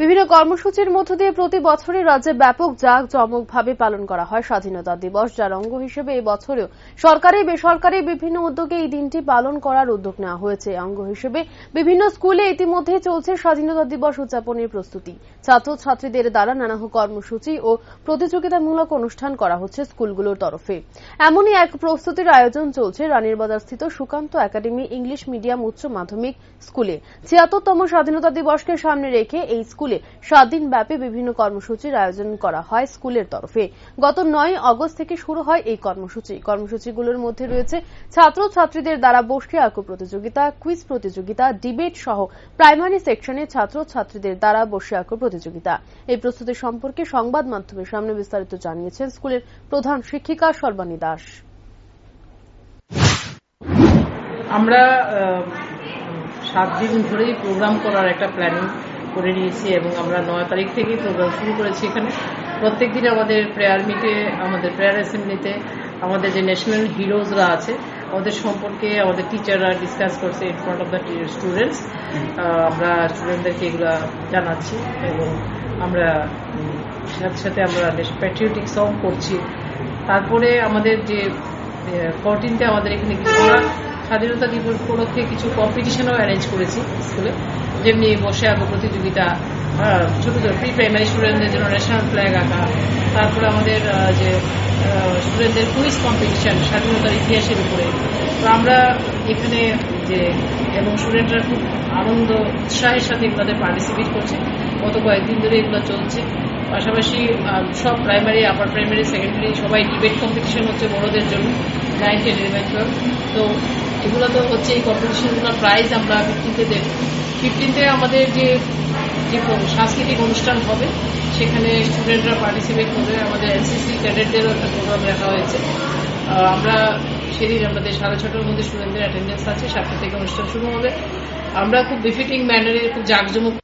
বিভিন্ন কর্মসূচির মধ্য দিয়ে প্রতি বছরই রাজ্যে ব্যাপক জাঁক জমকভাবে পালন করা হয় স্বাধীনতা দিবস, যার অঙ্গ হিসেবে এই বছরেও সরকারি, বেসরকারি বিভিন্ন উদ্যোগে এই দিনটি পালন করার উদ্যোগ নেওয়া হয়েছে। অঙ্গ হিসেবে বিভিন্ন স্কুলে ইতিমধ্যেই চলছে স্বাধীনতা দিবস উদযাপনের প্রস্তুতি। ছাত্রছাত্রীদের দ্বারা নানা কর্মসূচি ও প্রতিযোগিতামূলক অনুষ্ঠান করা হচ্ছে স্কুলগুলোর তরফে। এমনই এক প্রস্তুতির আয়োজন চলছে রানীর বাজারস্থিত সুকান্ত একাডেমি ইংলিশ মিডিয়াম উচ্চ মাধ্যমিক স্কুলে। ছিয়াত্তরতম স্বাধীনতা দিবসকে সামনে রেখে এই স্কুলে সাত দিন ব্যাপী বিভিন্ন কর্মসূচির আয়োজন করা হয় স্কুলের তরফে। গত নয় অগস্ট থেকে শুরু হয় এই কর্মসূচি। কর্মসূচিগুলোর মধ্যে রয়েছে ছাত্র ছাত্রীদের দ্বারা বসে আঁকো প্রতিযোগিতা, কুইজ প্রতিযোগিতা, ডিবেট সহ প্রাইমারি সেকশনে ছাত্র ছাত্রীদের দ্বারা বসে আঁকো প্রতিযোগিতা। এই প্রস্তুতি সম্পর্কে সংবাদ মাধ্যমের সামনে বিস্তারিত জানিয়েছেন স্কুলের প্রধান শিক্ষিকা সর্বাণী দাস আমরা আহ, সাত দিন ধরেই প্রোগ্রাম করার একটা প্ল্যানিং করে নিয়েছি এবং আমরা নয় তারিখ থেকেই প্রোগ্রাম শুরু করেছি এখানে। প্রত্যেক দিন আমাদের প্রেয়ার মিটে আমাদের প্রেয়ার অ্যাসেম্বলিতে আমাদের যে ন্যাশনাল হিরোজরা আছে ওদের সম্পর্কে আমাদের টিচাররা ডিসকাস করছে in front of the students আমরা স্টুডেন্টদেরকে এগুলো জানাচ্ছি এবং আমরা সাথে সাথে আমরা প্যাট্রিয়টিক সং করছি। তারপরে আমাদের যে ফোরটিনতে আমাদের এখানে কিছু স্বাধীনতা দিবস উপলক্ষে কিছু কম্পিটিশনও অ্যারেঞ্জ করেছি স্কুলে যেমনি বসে আঁকো প্রতিযোগিতা ছোট ছোট প্রি প্রাইমারি স্টুডেন্টদের জন্য ন্যাশনাল ফ্ল্যাগ আঁকা, তারপরে আমাদের যে স্টুডেন্টদের কুইজ কম্পিটিশন স্বাধীনতার ইতিহাসের উপরে। তো আমরা এখানে যে, এবং স্টুডেন্টরা খুব আনন্দ, উৎসাহের সাথে এগুলোতে পার্টিসিপেট করছে। গত কয়েকদিন ধরে এগুলো চলছে। পাশাপাশি সব প্রাইমারি আপার প্রাইমারি সেকেন্ডারি সবাই ডিবেট কম্পিটিশন হচ্ছে বড়দের জন্য নাইন টেন তো এগুলো তো হচ্ছে এই কম্পিটিশনগুলো প্রাইজ আমরা ফিফটিনতে ফিফটিনতে আমাদের যে যে সাংস্কৃতিক অনুষ্ঠান হবে, সেখানে স্টুডেন্টরা পার্টিসিপেট করবে। আমাদের এনসিসি ক্যাডেটদেরও একটা প্রোগ্রাম রাখা হয়েছে। আমরা সেদিন আমাদের সাড়ে ছটার মধ্যে স্টুডেন্টদের অ্যাটেন্ডেন্স আছে, সাতটা থেকে অনুষ্ঠান শুরু হবে। আমরা খুব বিফিটিং ম্যানারে খুব জাঁকজমক